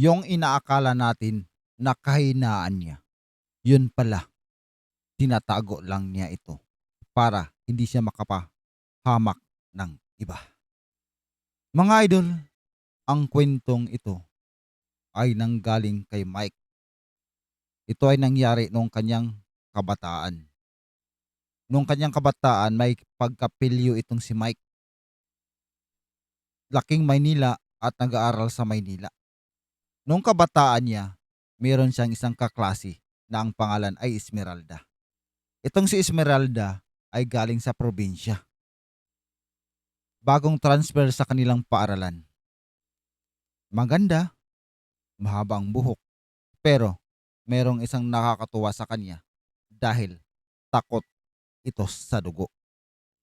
Yung inaakala natin na kahinaan niya, yun pala, tinatago lang niya ito para hindi siya makapahamak ng iba. Mga idol, ang kwentong ito ay nanggaling kay Mike. Ito ay nangyari noong kanyang kabataan. Noong kanyang kabataan, may pagkapilyo itong si Mike. Laking Maynila at nag-aaral sa Maynila. Noong kabataan niya, meron siyang isang kaklase na ang pangalan ay Esmeralda. Itong si Esmeralda ay galing sa probinsya. Bagong transfer sa kanilang paaralan. Maganda, mahaba ang buhok, pero merong isang nakakatuwa sa kanya dahil takot ito sa dugo.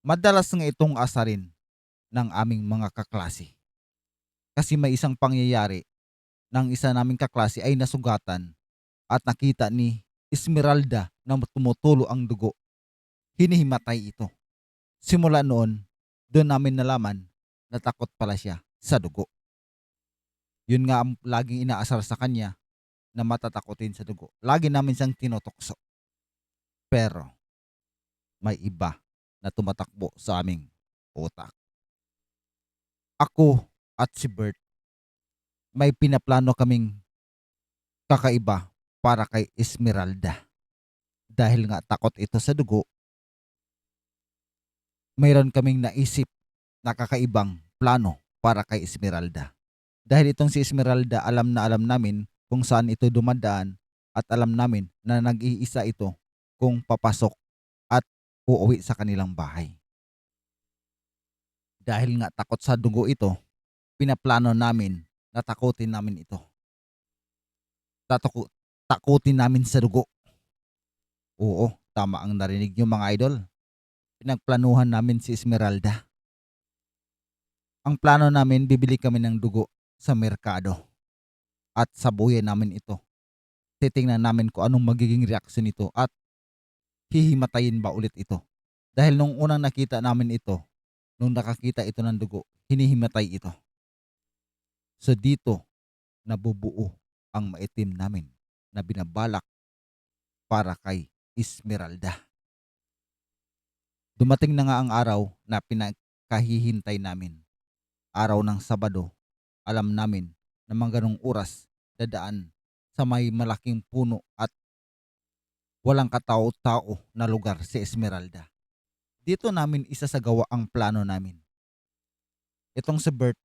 Madalas nga itong asarin ng aming mga kaklase. Kasi may isang pangyayari ng isa naming kaklase ay nasugatan at nakita ni Esmeralda na tumutulo ang dugo. Hinihimatay ito. Simula noon, doon namin nalaman na takot pala siya sa dugo. Yun nga ang laging inaasar sa kanya na matatakotin sa dugo. Lagi namin siyang tinotokso. Pero may iba na tumatakbo sa aming utak. Ako at si Bert may pinaplano kaming kakaiba para kay Esmeralda. Dahil nga takot ito sa dugo, mayroon kaming naisip na kakaibang plano para kay Esmeralda. Dahil itong si Esmeralda alam na alam namin kung saan ito dumadaan at alam namin na nag-iisa ito kung papasok at uuwi sa kanilang bahay. Dahil nga takot sa dugo ito, pinaplano namin na takutin namin ito. Tataku- takutin namin sa dugo. Oo, tama ang narinig niyo mga idol. Pinagplanuhan namin si Esmeralda. Ang plano namin, bibili kami ng dugo sa merkado. At sabuyan namin ito. Titingnan namin kung anong magiging reaksyon nito at hihimatayin ba ulit ito. Dahil nung unang nakita namin ito, nung nakakita ito ng dugo, hinihimatay ito. So dito, nabubuo ang maitim namin na binabalak para kay Esmeralda. Dumating na nga ang araw na pinakahihintay namin. Araw ng Sabado, alam namin na mga ganong oras dadaan sa may malaking puno at walang katao-tao na lugar si Esmeralda. Dito namin isasagawa ang plano namin. Itong si Bert,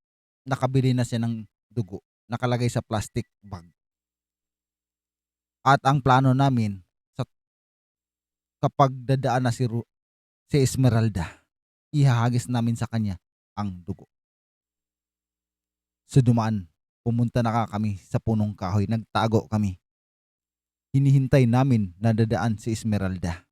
nakabili na siya ng dugo, nakalagay sa plastic bag. At ang plano namin, sa kapag dadaan na si, Ru- si Esmeralda, ihahagis namin sa kanya ang dugo. So dumaan, pumunta na ka kami sa punong kahoy, nagtago kami. Hinihintay namin na dadaan si Esmeralda.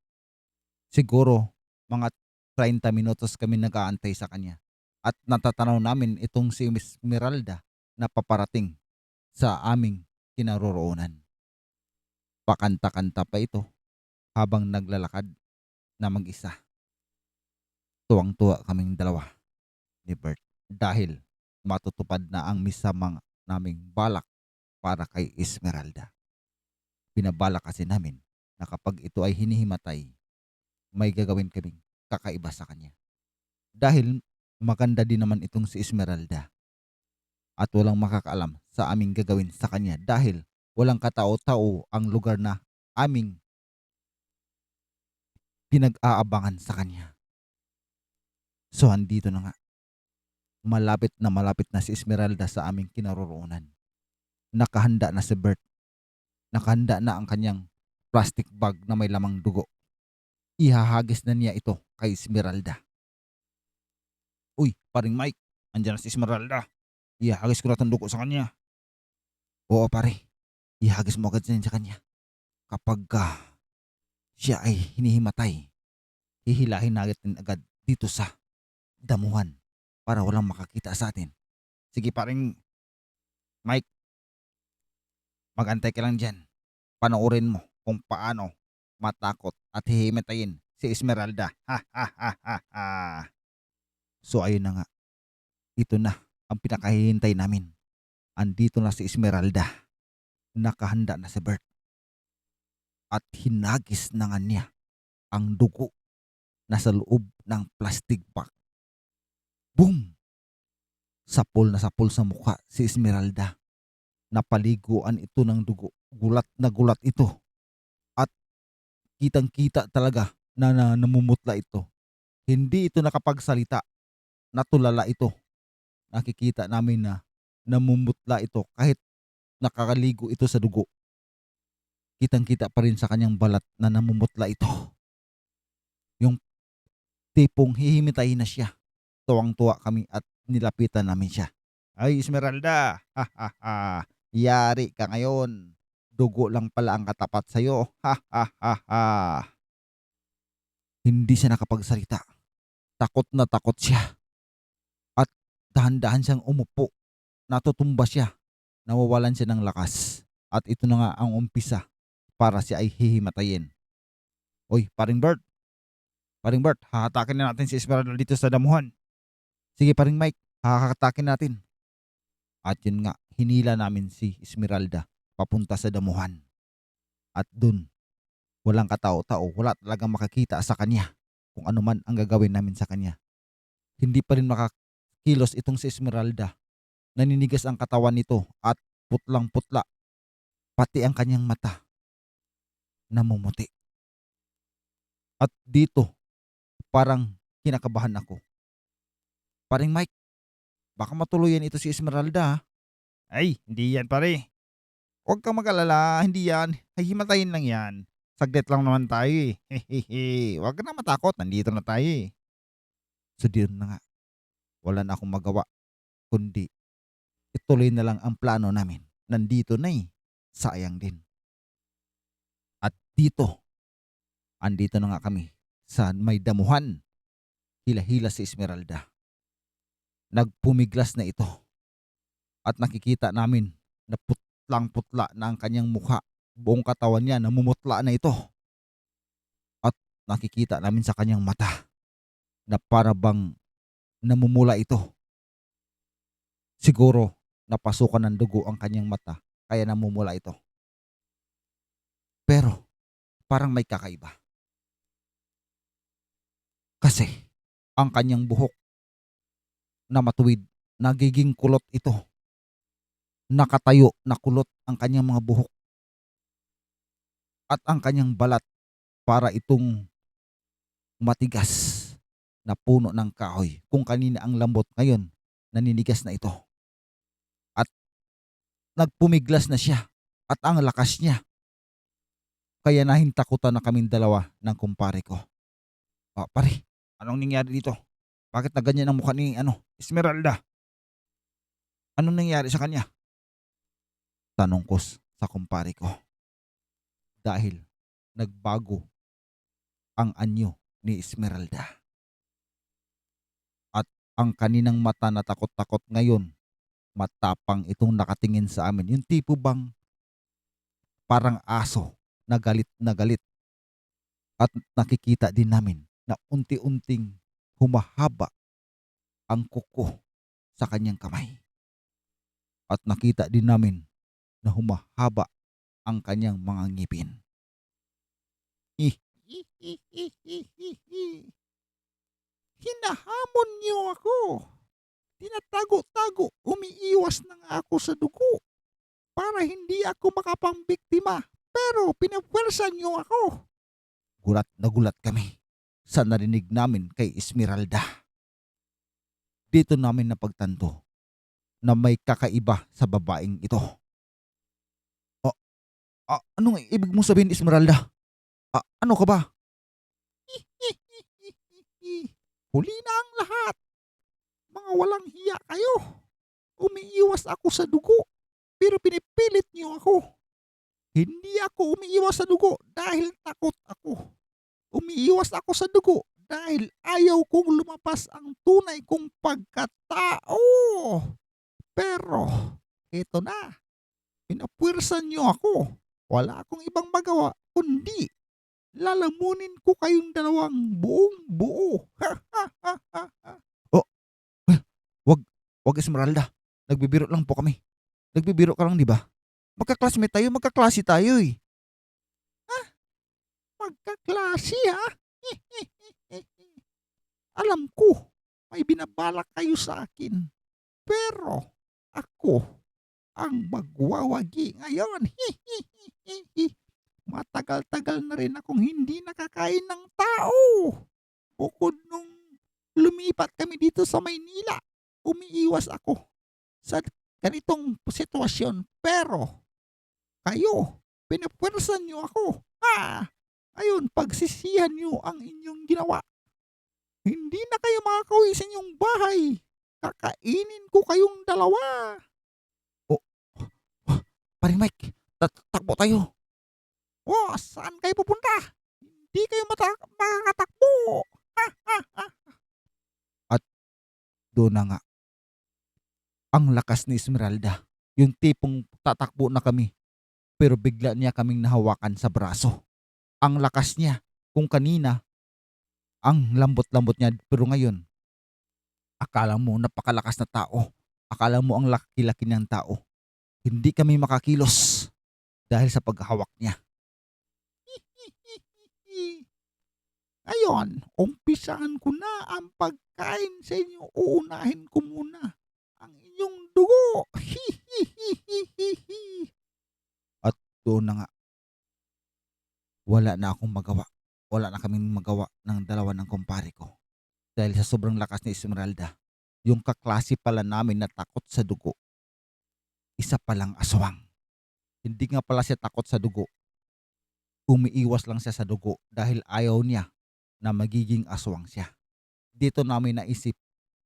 Siguro, mga 30 minutos kami nag-aantay sa kanya. At natatanaw namin itong si Esmeralda na paparating sa aming kinaroroonan. Pakanta-kanta pa ito habang naglalakad na mag-isa. Tuwang-tuwa kaming dalawa ni Bert dahil matutupad na ang misamang naming balak para kay Esmeralda. Binabalak kasi namin na kapag ito ay hinihimatay, may gagawin kaming kakaiba sa kanya. Dahil maganda din naman itong si Esmeralda. At walang makakaalam sa aming gagawin sa kanya dahil walang katao-tao ang lugar na aming pinag-aabangan sa kanya. So, andito na nga. Malapit na malapit na si Esmeralda sa aming kinaroroonan. Nakahanda na si Bert. Nakahanda na ang kanyang plastic bag na may lamang dugo. Ihahagis na niya ito kay Esmeralda. Paring Mike, andyan na si Esmeralda. Ihahagis ko na itong sa kanya. Oo pare, ihagis mo agad sa kanya. Kapag ah, siya ay hinihimatay, hihilahin natin agad dito sa damuhan para walang makakita sa atin. Sige paring Mike, magantay ka lang dyan. Panoorin mo kung paano matakot at hihimatayin si Esmeralda. Ha ha ha ha ha. So ayun na nga. Ito na ang pinakahihintay namin. andito na si Esmeralda. Nakahanda na si Bert. At hinagis na nga niya ang dugo na sa loob ng plastic bag. Boom! Sapol na sapol sa mukha si Esmeralda. Napaliguan ito ng dugo. Gulat na gulat ito. At kitang-kita talaga na, na namumutla ito. Hindi ito nakapagsalita. Natulala ito. Nakikita namin na namumutla ito kahit nakakaligo ito sa dugo. Kitang-kita pa rin sa kanyang balat na namumutla ito. Yung tipong hihimitayin na siya. Tuwang-tuwa kami at nilapitan namin siya. Ay, Esmeralda! Ha ha ha! Yari ka ngayon. Dugo lang pala ang katapat sa'yo. Ha ha ha ha! Hindi siya nakapagsalita. Takot na takot siya. Dahan-dahan siyang umupo. Natutumba siya. Nawawalan siya ng lakas. At ito na nga ang umpisa para siya ay hihimatayin. Oy, paring Bert. Paring Bert, hahatakin na natin si Esmeralda dito sa damuhan. Sige paring Mike, hahatakin natin. At yun nga, hinila namin si Esmeralda papunta sa damuhan. At dun, walang katao-tao, wala talagang makakita sa kanya kung ano man ang gagawin namin sa kanya. Hindi pa rin makakilos itong si Esmeralda. Naninigas ang katawan nito at putlang-putla. Pati ang kanyang mata. Namumuti. At dito, parang kinakabahan ako. Paring Mike, baka matuluyan ito si Esmeralda. ha? Ay, hindi yan pare. Huwag kang mag-alala, hindi yan. Ay, himatayin lang yan. Saglit lang naman tayo eh. Hehehe. Huwag ka na matakot, nandito na tayo eh. So na nga. Wala na akong magawa. Kundi, ituloy na lang ang plano namin. Nandito na eh. Sayang din. At dito, andito na nga kami sa may damuhan. Hila-hila si Esmeralda. Nagpumiglas na ito. At nakikita namin na putlang-putla na ang kanyang mukha. Buong katawan niya namumutla na ito. At nakikita namin sa kanyang mata na para bang namumula ito. Siguro napasukan ng dugo ang kanyang mata kaya namumula ito. Pero parang may kakaiba. Kasi ang kanyang buhok na matuwid, nagiging kulot ito. Nakatayo na kulot ang kanyang mga buhok. At ang kanyang balat para itong matigas na puno ng kahoy. Kung kanina ang lambot ngayon, naninigas na ito. At nagpumiglas na siya at ang lakas niya. Kaya nahintakutan na kaming dalawa ng kumpare ko. Ah, pare, anong nangyari dito? Bakit na ganyan ang mukha ni ano, Esmeralda? Anong nangyari sa kanya? Tanong ko sa kumpare ko. Dahil nagbago ang anyo ni Esmeralda. Ang kaninang mata na takot-takot ngayon, matapang itong nakatingin sa amin. Yung tipo bang parang aso na galit na galit. At nakikita din namin na unti-unting humahaba ang kuko sa kanyang kamay. At nakita din namin na humahaba ang kanyang mga ngipin. Hinahamon niyo ako. Tinatago-tago, umiiwas na ako sa dugo para hindi ako makapambiktima. Pero pinapwersa niyo ako. Gulat na gulat kami sa narinig namin kay Esmeralda. Dito namin napagtanto na may kakaiba sa babaeng ito. Ah, ah, anong ibig mo sabihin, Esmeralda? Ah, ano ka ba? Huli na ang lahat. Mga walang hiya kayo. Umiiwas ako sa dugo, pero pinipilit niyo ako. Hindi ako umiiwas sa dugo dahil takot ako. Umiiwas ako sa dugo dahil ayaw kong lumapas ang tunay kong pagkatao. Pero, eto na. Pinapwersan niyo ako. Wala akong ibang magawa kundi lalamunin ko kayong dalawang buong buo. oh, eh, wag, wag Esmeralda. Nagbibiro lang po kami. Nagbibiro ka lang, di ba? Magka-classmate tayo, magkaklase tayo eh. Ah, magkaklase ha? Alam ko, may binabalak kayo sa akin. Pero ako ang magwawagi ngayon. Matagal-tagal na rin akong hindi nakakain ng tao. Bukod nung lumipat kami dito sa Maynila, umiiwas ako sa ganitong sitwasyon. Pero kayo, pinapwersan niyo ako. Ah, ayun, pagsisihan niyo ang inyong ginawa. Hindi na kayo makakauwi sa inyong bahay. Kakainin ko kayong dalawa. Oh, paring Mike, tat- takbo tayo. Oh, saan kayo pupunta? Hindi kayo mata- makakatakbo. At doon na nga. Ang lakas ni Esmeralda. Yung tipong tatakbo na kami. Pero bigla niya kaming nahawakan sa braso. Ang lakas niya. Kung kanina, ang lambot-lambot niya. Pero ngayon, akala mo napakalakas na tao. Akala mo ang laki-laki ng tao. Hindi kami makakilos dahil sa paghahawak niya. Ngayon, umpisahan ko na ang pagkain sa inyo. Uunahin ko muna ang inyong dugo. At doon na nga, wala na akong magawa. Wala na kaming magawa ng dalawa ng kumpare ko. Dahil sa sobrang lakas ni Esmeralda, yung kaklase pala namin na takot sa dugo, isa palang aswang. Hindi nga pala siya takot sa dugo. Umiiwas lang siya sa dugo dahil ayaw niya na magiging aswang siya. Dito namin naisip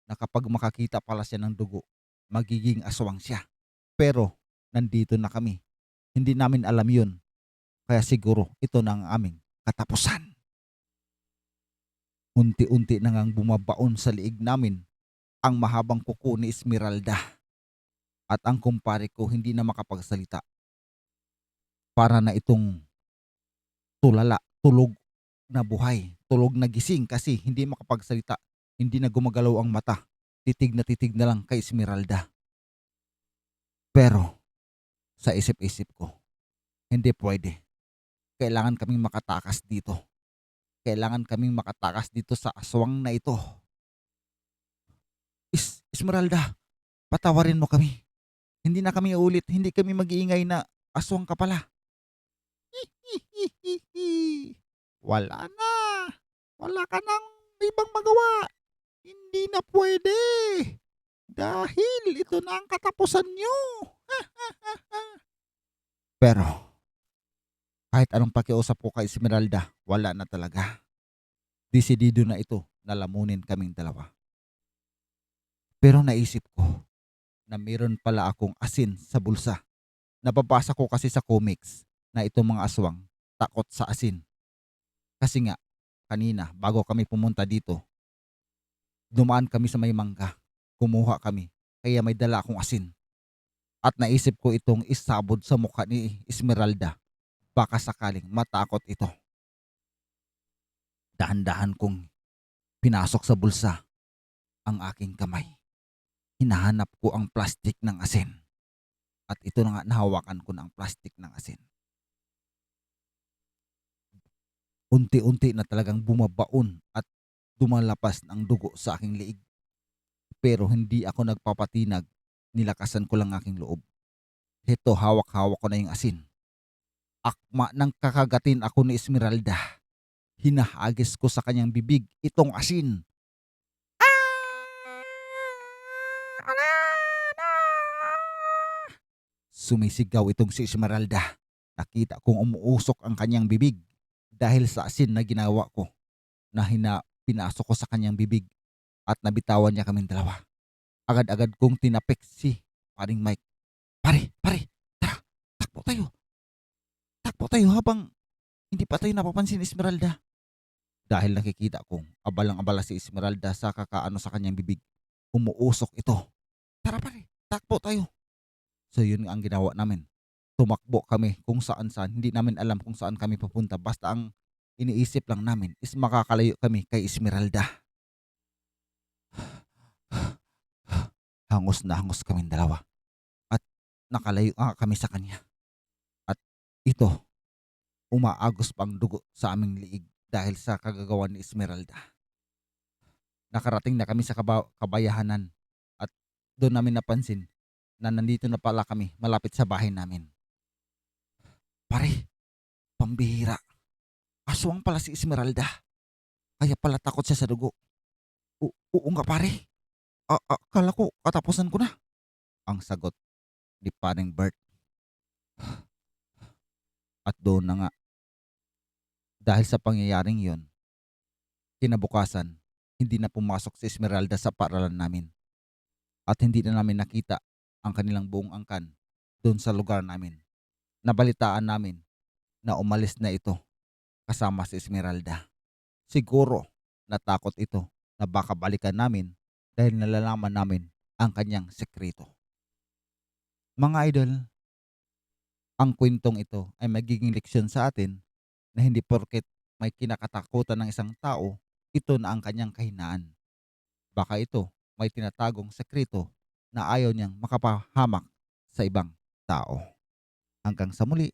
na kapag makakita pala siya ng dugo, magiging aswang siya. Pero nandito na kami. Hindi namin alam yun. Kaya siguro ito na ang aming katapusan. Unti-unti na ngang bumabaon sa liig namin ang mahabang kuko ni Esmeralda. At ang kumpare ko hindi na makapagsalita. Para na itong tulala, tulog na buhay, tulog na gising kasi hindi makapagsalita, hindi na gumagalaw ang mata. Titig na titig na lang kay Esmeralda. Pero sa isip-isip ko, hindi pwede. Kailangan kaming makatakas dito. Kailangan kaming makatakas dito sa aswang na ito. Is, Esmeralda, patawarin mo kami. Hindi na kami ulit, hindi kami mag-iingay na aswang ka pala. Wala na. Wala ka nang ibang magawa. Hindi na pwede. Dahil ito na ang katapusan nyo. Pero, kahit anong pakiusap ko kay Esmeralda, wala na talaga. Desidido na ito na lamunin kaming dalawa. Pero naisip ko na meron pala akong asin sa bulsa. Nababasa ko kasi sa comics na itong mga aswang takot sa asin. Kasi nga, kanina bago kami pumunta dito, dumaan kami sa may mangga. Kumuha kami, kaya may dala akong asin. At naisip ko itong isabod sa mukha ni Esmeralda. Baka sakaling matakot ito. Dahan-dahan kong pinasok sa bulsa ang aking kamay. Hinahanap ko ang plastik ng asin. At ito na nga nahawakan ko ng plastik ng asin. Unti-unti na talagang bumabaon at dumalapas ng dugo sa aking liig. Pero hindi ako nagpapatinag, nilakasan ko lang aking loob. Heto hawak-hawak ko na yung asin. Akma ng kakagatin ako ni Esmeralda. Hinahagis ko sa kanyang bibig itong asin. Sumisigaw itong si Esmeralda. Nakita kong umuusok ang kanyang bibig dahil sa asin na ginawa ko na hina pinasok ko sa kanyang bibig at nabitawan niya kaming dalawa. Agad-agad kong tinapik si paring Mike. Pare, pare, tara, takbo tayo. Takbo tayo habang hindi pa tayo napapansin Esmeralda. Dahil nakikita kong abalang-abala si Esmeralda sa kakaano sa kanyang bibig. Umuusok ito. Tara pare, takbo tayo. So yun ang ginawa namin tumakbo kami kung saan saan. Hindi namin alam kung saan kami papunta. Basta ang iniisip lang namin is makakalayo kami kay Esmeralda. Hangos na hangos kaming dalawa. At nakalayo nga kami sa kanya. At ito, umaagos pa ang dugo sa aming liig dahil sa kagagawan ni Esmeralda. Nakarating na kami sa kaba- kabayahanan at doon namin napansin na nandito na pala kami malapit sa bahay namin. Pare, pambihira. Aswang pala si Esmeralda. Kaya pala takot siya sa dugo. O- oo nga pare. A- akala ko katapusan ko na. Ang sagot ni paring Bert. At doon na nga. Dahil sa pangyayaring yon, kinabukasan, hindi na pumasok si Esmeralda sa paaralan namin. At hindi na namin nakita ang kanilang buong angkan doon sa lugar namin. Nabalitaan namin na umalis na ito kasama si Esmeralda. Siguro natakot ito na baka balikan namin dahil nalalaman namin ang kanyang sekreto. Mga idol, ang kwentong ito ay magiging leksyon sa atin na hindi porket may kinakatakutan ng isang tao, ito na ang kanyang kahinaan. Baka ito may tinatagong sekreto na ayaw niyang makapahamak sa ibang tao. Hanggang sa muli,